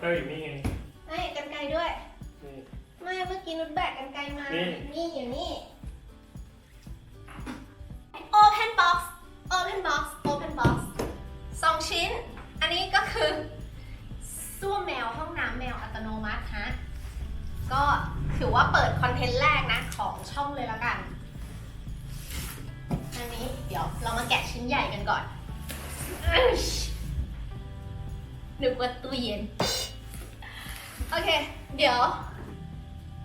เตอร์อยู่นี่ไง ไม่กันไกลด้วย นี่ ไม่เมื่อกี้นุชแบกกันไกลมา นี่ นี่อยู่นี่ Open box Open box Open box สองชิ้น อันนี้ก็คือส้วมแมวห้องน้ำแมวอัตโนมัติฮะ ก็ถือว่าเปิดคอนเทนต์แรกนะ ของช่องเลยละกัน อันนี้เดี๋ยวเรามาแกะชิ้นใหญ่กันก่อนอึ๊ชนึกว่าตู้เย็น โอเค เดี๋ยว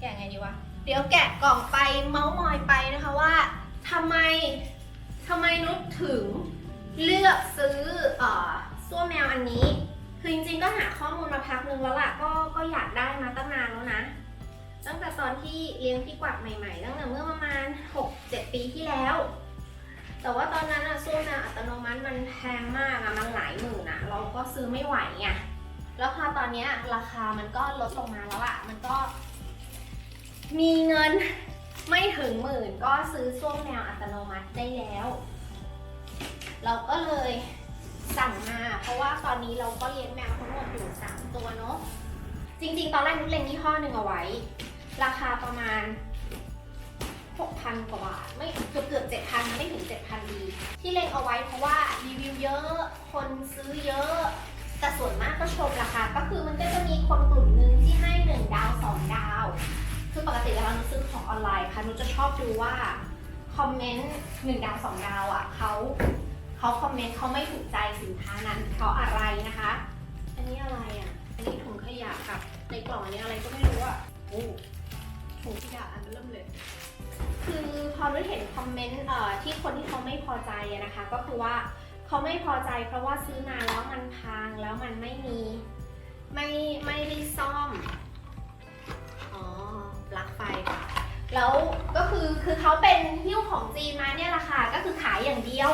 แกะไงดีวะ เดี๋ยวแกะกล่องไปเมาส์มอยไปนะคะว่าทำไมทำไมนุชถึงเลือกซื้อเอ่อส้วมแมวอันนี้ คือจริงๆก็หาข้อมูลมาพักนึงแล้วล่ะก็ก็อยากได้มาตั้งนานแล้วนะ ตั้งแต่ตอนที่เลี้ยงพี่กวักใหม่ๆ ตั้งแต่เมื่อประมาณ 6-7 ปีที่แล้ว แต่ว่าตอนนั้นอะส้วมแมวอัตโนมัติมันแพงมากอะมันหลายหมื่นอะเราก็ซื้อไม่ไหวไง แล้วพอตอนนี้ราคามันก็ลดลงมาแล้วอะมันก็ มีเงินไม่ถึงหมื่นก็ซื้อส้วมแมวอัตโนมัติได้แล้ว เราก็เลยสั่งมา เพราะว่าตอนนี้เราก็เลี้ยงแมวทั้งหมดอยู่สามตัวเนาะจริงๆ ตอนแรกนุชเล็งยี่ห้อหนึ่งเอาไว้ ราคาประมาณ 6,000 กว่าบาท ไม่เกือบเกือบ7,000 ไม่ถึง 7,000 ดี ที่เล็งเอาไว้เพราะว่ารีวิวเยอะ คนซื้อเยอะ แต่ส่วนมากก็ชมราคาก็คือมันก็จะมีคนกลุ่มนึงที่ให้1ดาว2ดาว คือปกติเวลาเราซื้อของออนไลน์ค่ะนุชจะชอบดูว่าคอมเมนต์1ดาว2ดาวอะเขาเขาคอมเมนต์เขาไม่ถูกใจสินค้านั้นเพราะอะไรนะคะ อันนี้อะไรอะ อันนี้ถุงขยะกับในกล่องอันนี้อะไรก็ไม่รู้อะโอ้ถุงขยะอันเริ่มเลย คือพอนุ้เห็นคอมเมนต์เอ่อที่คนที่เขาไม่พอใจนะคะ ก็คือว่า เขาไม่พอใจเพราะว่าซื้อมาแล้วมันพังแล้วมันไม่มี ไม่ไม่ได้ซ่อม อ๋อปลั๊กไฟค่ะ แล้วก็คือคือเขาเป็นหิ้วของจีนมาเนี่ยแหละค่ะ ก็คือขายอย่างเดียว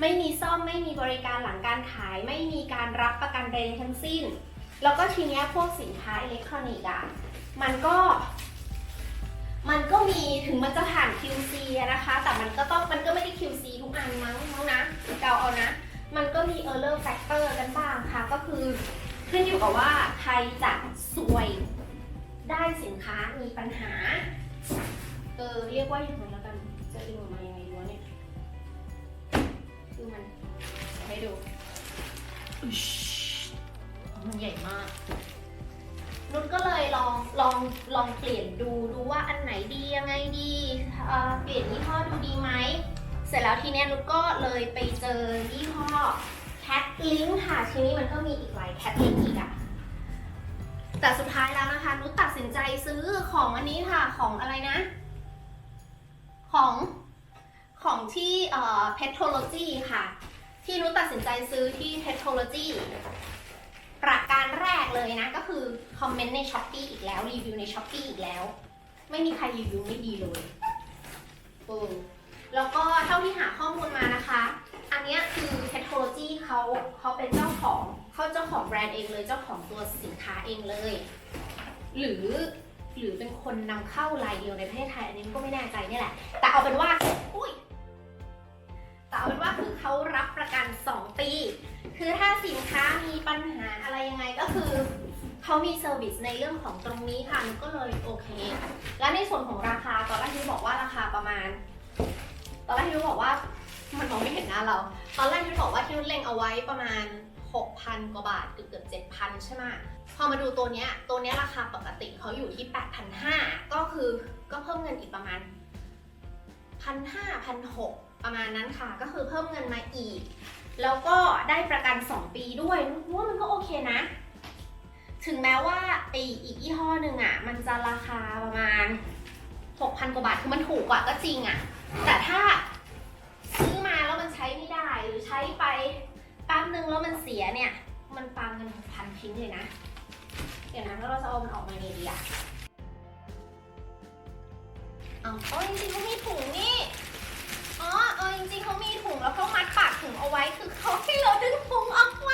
ไม่มีซ่อมไม่มีบริการหลังการขาย ไม่มีการรับประกันใดๆทั้งสิ้น แล้วก็ทีเนี้ยพวกสินค้าอิเล็กทรอนิกส์อะมันก็มันก็มีถึงมันจะผ่าน QC นะคะ แต่มันก็ต้องมันก็ไม่ได้ QC ทุกอันมั้งมั้งนะเดาเอานะ มันก็มี error factor กันบ้างค่ะ ก็คือขึ้นอยู่กับว่าใครจะซวยได้สินค้ามีปัญหา เออเรียกว่าอย่างไรแล้วกัน จะดึงออกมายังไงดีวะเนี่ย คือมันให้ดูอึชมันใหญ่มาก นุชก็เลยลองลองลองเปลี่ยนดูดูว่าอันไหนดียังไงดีเอ่อเปลี่ยนยี่ห้อดูดีไหมเส ร็จแล้วทีเนี้ยนุชก็เลยไปเจอยี่ห้อ Cat Link ค่ะทีนี้มันก็มีอีกหลาย Cat Link อีกอะแต่สุดท้ายแล้วนะคะนุชตัดสินใจซื้อของอันนี้ค่ะของอะไรนะ ของของที่เอ่อ Petology ค่ะ ที่นุชตัดสินใจซื้อที่ Petology ประการแรกเลยนะ ก็คือคอมเมนต์ใน s h อ p e e อีกแล้ว รีวิวใน s h อ p e e อีกแล้ว ไม่มีใครรีวิวไม่ดีเลยเออ แล้วก็เท่าที่หาข้อมูลมานะคะ อันนี้คือ Petology เขาเขาเป็นเจ้าของเขาเจ้าของแบรนด์เองเลยเจ้าของตัวสินค้าเองเลย หรือหรือเป็นคนนำเข้ารายเดียวในประเทศไทย อันนี้ก็ไม่แน่ใจนี่แหละ แต่เอาเป็นว่าอุ้ยแต่เอาเป็นว่าคือเขารับประกัน 2 ปี คือถ้าสินค้ามีปัญหาอะไรยังไงก็คือเขามีเซอร์วิสในเรื่องของตรงนี้ค่ะนุก็เลยโอเค และในส่วนของราคาตอนแรกที่บอกว่าราคาประมาณ ตอนแรกที่นุ้นบอกว่ามันมองไม่เห็นหน้าเรา ตอนแรกที่นุ้นบอกว่าที่นุ่นเล็งเอาไว้ประมาณ 6,000 กว่าบาทเกือบเกือบ7,000 ใช่ไหมพอมาดูตัวเนี้ยตัวเนี้ยราคาปกติเขาอยู่ที่ 8,500 ก็คือก็เพิ่มเงินอีกประมาณ 1,500 1,600 ประมาณนั้นค่ะ ก็คือเพิ่มเงินมาอีก แล้วก็ได้ประกัน 2 ปีด้วยว่ามันก็โอเคนะ ถึงแม้ว่าไออีกยี่ห้อหนึ่งอะ มันจะราคาประมาณ 6,000 กว่าบาท คือมันถูกกว่าก็จริงอะ แต่ถ้าซื้อมาแล้วมันใช้ไม่ได้หรือใช้ไปแป๊บนึงแล้วมันเสียเนี่ย มันปาเงินพันทิ้งเลยนะ เดี๋ยวนะแล้วเราจะเอามันออกมาไงดีอะเอาเอาจริงๆเขามีถุงนี่อ๋อเออจริงๆเขามีถุงแล้วเขามัดปากถุงเอาไว้คือเขาให้เราดึงถุงออกมา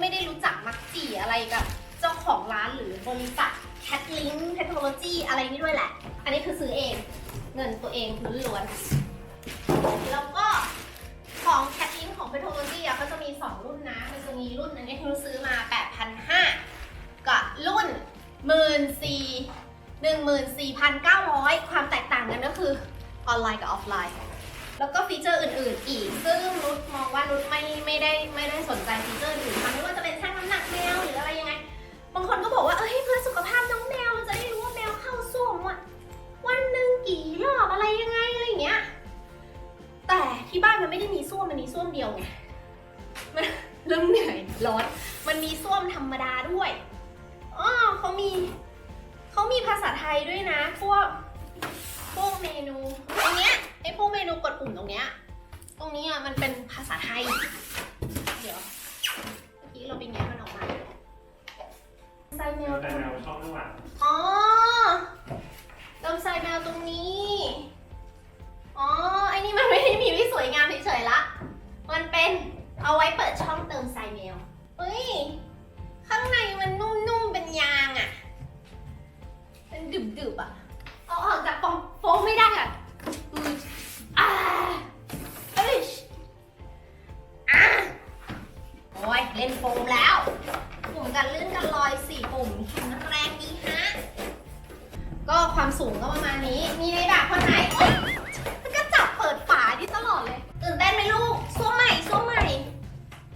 ไม่ได้รู้จักมักจีอะไรกับ เจ้าของร้านหรือบริษัท Cat Link Technology อะไรนี่ด้วยแหละ อันนี้คือซื้อเองเงินตัวเองล้วนๆแล้วก็ของ Cat Link ของ Technology อะเขาจะมี 2 รุ่นนะมันจะมีรุ่นอันนี้ที่เราซื้อมา 8,500กับรุ่น 14 14,900 ความแตกต่างกันก็คือออนไลน์กับออฟไลน์ แล้วก็ฟีเจอร์อื่น ๆ อีก ซึ่งนุชมองว่านุชไม่ไม่ได้ไม่ได้สนใจฟีเจอร์อื่นไม่ว่าจะเป็นชั่งน้ำหนักแมวหรืออะไรยังไง บางคนก็บอกว่าเอ้เพื่อสุขภาพน้องแมวเราจะได้รู้ว่าแมวเข้าส้วมวันวันหนึ่งกี่รอบอะไรยังไงอะไรอย่างเงี้ย แต่ที่บ้านมันไม่ได้มีส้วมมันมีส้วมเดียวไงมันเริ่มเหนื่อยร้อน มันมีส้วมธรรมดาด้วยอ๋อเขามีเขามีภาษาไทยด้วยนะ พวกพวกเมนูตรงเนี้ย อ้พวกเมนูกดปุ่มตรงเนี้ย ตรงนี้อะมันเป็นภาษาไทย เดี๋ยว เมื่อกี้เราไปแงะมันออกมาไซแมวแต่แนวชอบข้างหลังอ๋อเติมไซแมวตรงนี้ ความสูงก็ประมาณนี้ มีในแบบคนไหนโอ๊ยมันก็จับเปิดฝาที่ตลอดเลยตื่นเต้นไหมลูกส้วมใหม่ส้วมใหม่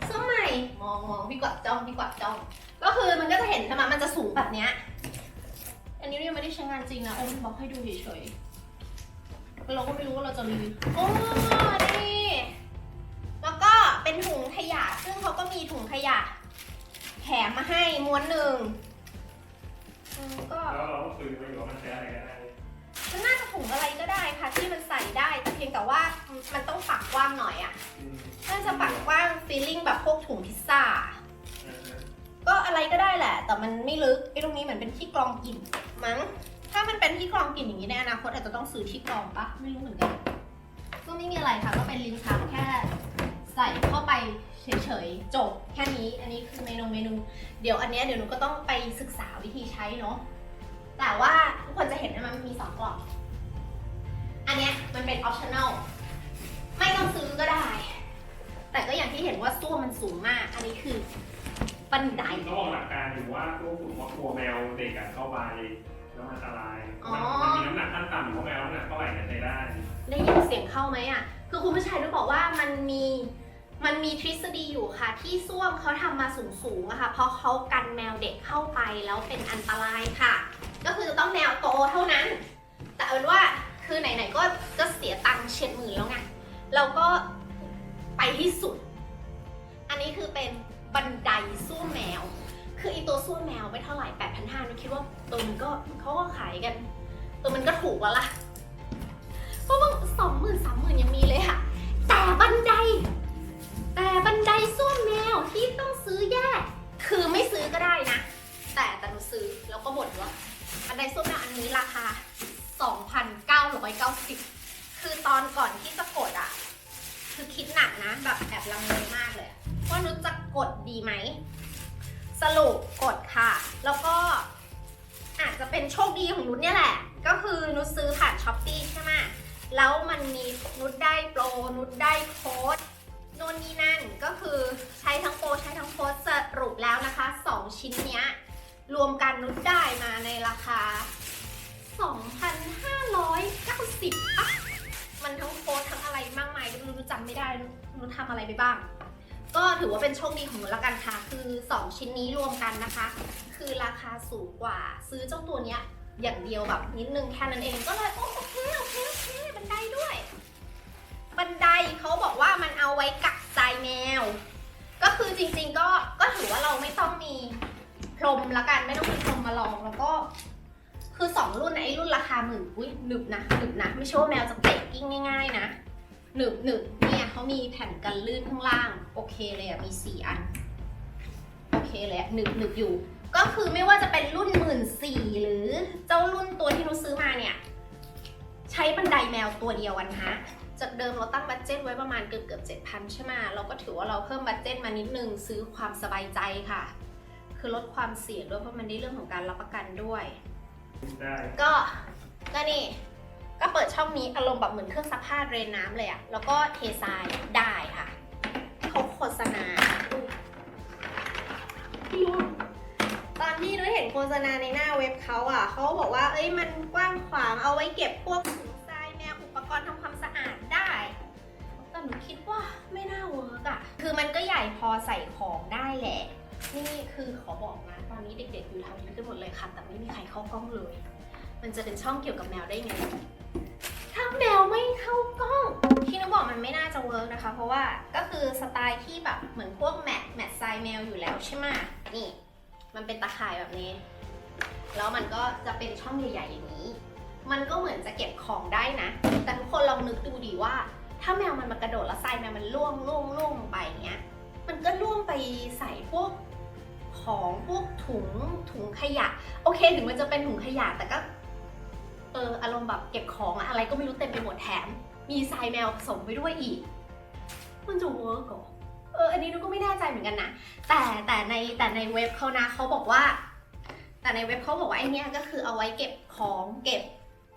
ส้วมใหม่ มองมองพี่กวัดจ้องพี่กวัดจ้อง ก็คือมันก็จะเห็นใช่ไหมมันจะสูงแบบเนี้ย อันนี้ยังไม่ได้ใช้งานจริงนะโอ้ยบอกให้ดูเฉยๆเราก็ไม่รู้ว่าเราจะรีวิวโอ้นี่แล้วก็เป็นถุงขยะ ซึ่งเขาก็มีถุงขยะแถมมาให้ม้วนหนึ่ง ก็แล้วเราก็คุยกันอยู่ว่ามันใช้อะไรกันได้มันน่าจะถุงอะไรก็ได้ค่ะ ที่มันใส่ได้ แต่เพียงแต่ว่ามันต้องปากกว้างหน่อยอะ่ะอืมน่าจะปากกว้างฟีลลิ่งแบบพวกถุงพิซซ่าเออก็อะไรก็ได้แหละ แต่มันไม่ลึกไอ้ตรงนี้เหมือนเป็นที่กรองกลิ่นมั้ง ถ้ามันเป็นที่กรองกลิ่นอย่างนี้ในอนาคตอาจจะต้องซื้อที่กรองปะไม่รู้เหมือนกันก็ไม่มีอะไรค่ะ ก็เป็นลิ้นชักแค่ใส่เข้าไปเฉยๆจบแค่นี้อันนี้คือเมนูเมนู เดี๋ยวอันเนี้ยเดี๋ยวหนูก็ต้องไปศึกษาวิธีใช้เนาะแต่ว่าทุกคนจะเห็นว่ามันมีสองกล่องอันเนี้ยมันเป็น optional ไม่ต้องซื้อก็ได้ แต่ก็อย่างที่เห็นว่าส้วมมันสูงมาก อันนี้คือบันไดเขาบอกหลักการอยู่ว่าพวกกลุ่มว่ากลัวแมวเด็กอะเข้าไปแล้วมันอันตรายอ๋อมันมันมีน้ำหนักขั้นต่ำของแมวน้ำหนักเท่าไหร่เนี่ยใช้ได้ได้ยินเสียงเข้าไหมอะคือคุณผู้ชายรู้บอกว่ามันมี มันมีทฤษฎีอยู่ค่ะ ที่ส้วมเขาทำมาสูงๆอะค่ะ เพราะเขากันแมวเด็กเข้าไปแล้วเป็นอันตรายค่ะ ก็คือจะต้องแมวโตเท่านั้น แต่เอาเป็นว่าคือไหนๆก็ก็เสียตังค์เช็ดมือแล้วไงเราก็ไปที่สุด อันนี้คือเป็นบันไดส้วมแมว คืออีตัวส้วมแมวไม่เท่าไหร่8 5 0 0นุคิดว่าตัวมันก็เขาก็ขายกันตัวมันก็ถูกแล้วล่ะ เพราะว่าสองหมื่นสามหมื่นยังมีเลยค่ะ แต่บันได แต่บันไดส้วมแมวที่ต้องซื้อแยก คือไม่ซื้อก็ได้นะ แต่แต่หนูซื้อแล้วก็บ่นว่าบันไดส้วมแมวอันนี้ราคา 2,990 คือตอนก่อนที่จะกดอะ คือคิดหนักนะแบบแอบลังเลมากเลยว่านุชจะกดดีไหม สรุปกดค่ะ แล้วก็อาจจะเป็นโชคดีของนุชเนี่ยแหละ ก็คือนุชซื้อผ่านช้อปปี้ใช่ไหมแล้วมันมีนุชได้โปร นุชได้โค้ด น่นนี่นั่นก็คือใช้ทั้งโปรใช้ทั้งโค้ดสรุปแล้วนะคะ 2 ชิ้นเนี้ย รวมกันนุชได้มาในราคา 2,590อะมันทั้งโค้ดทั้งอะไรมากมายก็ไม่รู้นุชจำไม่ได้นุชทำอะไรไปบ้าง ก็ถือว่าเป็นโชคดีของนุชละกันค่ะ คือ 2 ชิ้นนี้รวมกันนะคะ คือราคาสูงกว่าซื้อเจ้าตัวเนี้ยอย่างเดียวแบบนิดนึงแค่นั้นเองก็เลยโอโอเคโอเคโอเคบันไดด้วย บันไดเขาบอกว่ามันเอาไว้กักใจแมว ก็คือจริง ๆ ก็ก็ถือว่าเราไม่ต้องมีพรมละกันไม่ต้องมีพรมมาลองแล้วก็คือสองรุ่นนะไอ้รุ่นราคาหมื่นอุ้ยหนึบนะหนึบนะไม่ใช่ว่าแมวจะเตะกิ้งง่าย ๆ นะหนึบหนึบเนี่ยเขามีแผ่นกันลื่นข้างล่าง โอเคเลยอะมีสี่อัน โอเคเลยอะหนึบหนึบอยู่ ก็คือไม่ว่าจะเป็นรุ่นหมื่นสี่หรือเจ้ารุ่นตัวที่นุชซื้อมาเนี่ย ใช้บันไดแมวตัวเดียวกันฮะ จากเดิมเราตั้งบัตเจ็ตไว้ประมาณเกือบเกือบเจ็ดพันใช่ไหมเราก็ถือว่าเราเพิ่มบัตเจ็ตมานิดนึงซื้อความสบายใจค่ะ คือลดความเสี่ยงด้วยเพราะมันได้เรื่องของการรับประกันด้วยได้ก็ก็นี่ก็เปิดช่องนี้อารมณ์แบบเหมือนเครื่องซักผ้าเรนน้ำเลยอะแล้วก็เททรายได้ค่ะเขาโฆษณาอุ๊ยพี่รู้ตอนที่นุ้ยเห็นโฆษณาในหน้าเว็บเขาอะเขาบอกว่า เอ้ยมันกว้างขวางเอาไว้เก็บพวกถุงทรายแมวอุ ปกรณ์ทำความสะอาดได้ แต่หนูคิดว่าไม่น่าเวิร์กอะคือมันก็ใหญ่พอใส่ของได้แหละ นี่คือขอบอกนะ ตอนนี้เด็ก ๆ อยู่ทำนี้กันหมดเลยค่ะ แต่ไม่มีใครเข้ากล้องเลย มันจะเป็นช่องเกี่ยวกับแมวได้ไง ถ้าแมวไม่เข้ากล้อง ที่นุบอกมันไม่น่าจะเวิร์กนะคะ เพราะว่าก็คือสไตล์ที่แบบเหมือนพวกแมทแมททรายแมวอยู่แล้วใช่ไหมนี่ มันเป็นตาข่ายแบบนี้ แล้วมันก็จะเป็นช่องใหญ่ๆอย่างนี้ มันก็เหมือนจะเก็บของได้นะ แต่ทุกคนลองนึกดูดิว่า ถ้าแมวมันมากระโดดแล้วทรายแมวมันล่วงล่วงล่วงลงไปอย่างเงี้ย มันก็ล่วงไปใส่พวกของพวกถุงถุงขยะ โอเค ถึงมันจะเป็นถุงขยะแต่ก็เอออารมณ์แบบเก็บของอะอะไรก็ไม่รู้เต็มไปหมดแถม มีทรายแมวผสมไปด้วยอีก มันจะเวิร์กเหรอเอออันนี้นุก็ไม่แน่ใจเหมือนกันนะแต่แต่ในแต่ในเว็บเขานะเขาบอกว่า แต่ในเว็บเขาบอกว่าไอเนี้ยก็คือเอาไว้เก็บของเก็บ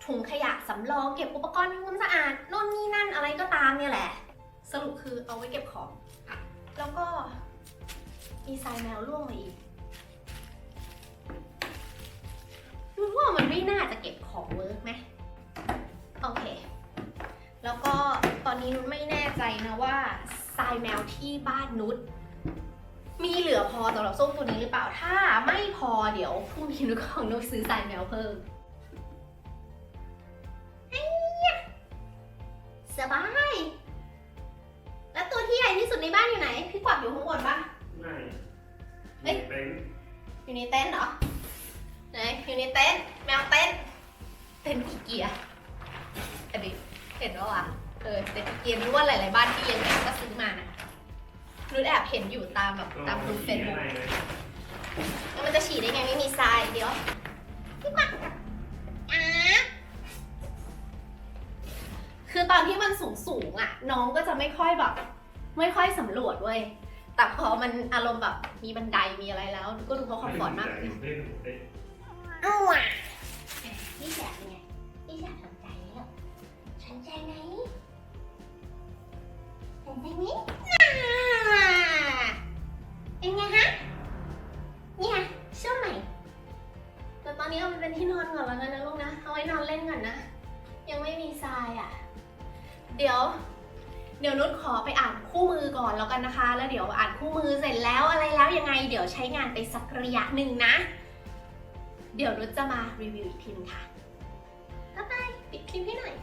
ถุงขยะสำรองเก็บอุปกรณ์ทำความสะอาดโน่นนี่นั่นอะไรก็ตามเนี่ยแหละ สรุปคือเอาไว้เก็บของ แล้วก็มีทรายแมวร่วงมาอีกรู้ว่ามันไม่น่าจะเก็บของเวิร์กไหมโอเค แล้วก็ตอนนี้นุชไม่แน่ใจนะว่าทรายแมวที่บ้านนุชมีเหลือพอสำหรับส้มตัวนี้หรือเปล่า ถ้าไม่พอเดี๋ยวพรุ่งนี้นุชก็ของนุชซื้อทรายแมวเพิ่ม อยู่ในเต็นท์เหรอไหนอยู่ในเต็นท์แมวเต็นท์เต็นท์กี่เกียร์อันนี้เห็นว่าวะเออเต็นท์กี่เกียร์รู้ว่าหลาย ๆ บ้านที่เลี้ยงแมวก็ซื้อมานะนุชแอบเห็นอยู่ตามแบบตามกลุ่มเฟซบุ๊กอะไรเลยแล้วมันจะฉี่ได้ไงไม่มีทรายเดี๋ยวพี่กวักอะคือตอนที่มันสูงสูงๆอะ น้องก็จะไม่ค่อยแบบ ไม่ค่อยสำรวจเว้ย แต่พอมันอารมณ์แบบมีบันไดมีอะไรแล้ว ก็ดูเขาคอมฟอร์ตมากอยู่เต้นอยู่เต้นอ้าวอะนี่แสบเป็นไงนี่แสบสนใจแล้วสนใจไหมสนใจไหมเป็นไงฮะนี่ไงเชื่อใหม่แต่ตอนนี้เอามันเป็นที่นอนก่อนแล้วกันนะลูกนะ เอาไว้นอนเล่นก่อนนะ ยังไม่มีทรายอะ เดี๋ยว เดี๋ยวนุชขอไปอ่านคู่มือก่อนแล้วกันนะคะ แล้วเดี๋ยวอ่านคู่มือเสร็จแล้วอะไรแล้วยังไง เดี๋ยวใช้งานไปสักระยะหนึ่งนะ เดี๋ยวนุชจะมารีวิวอีกทีนึงค่ะบ๊ายบายปิดคลิปให้หน่อย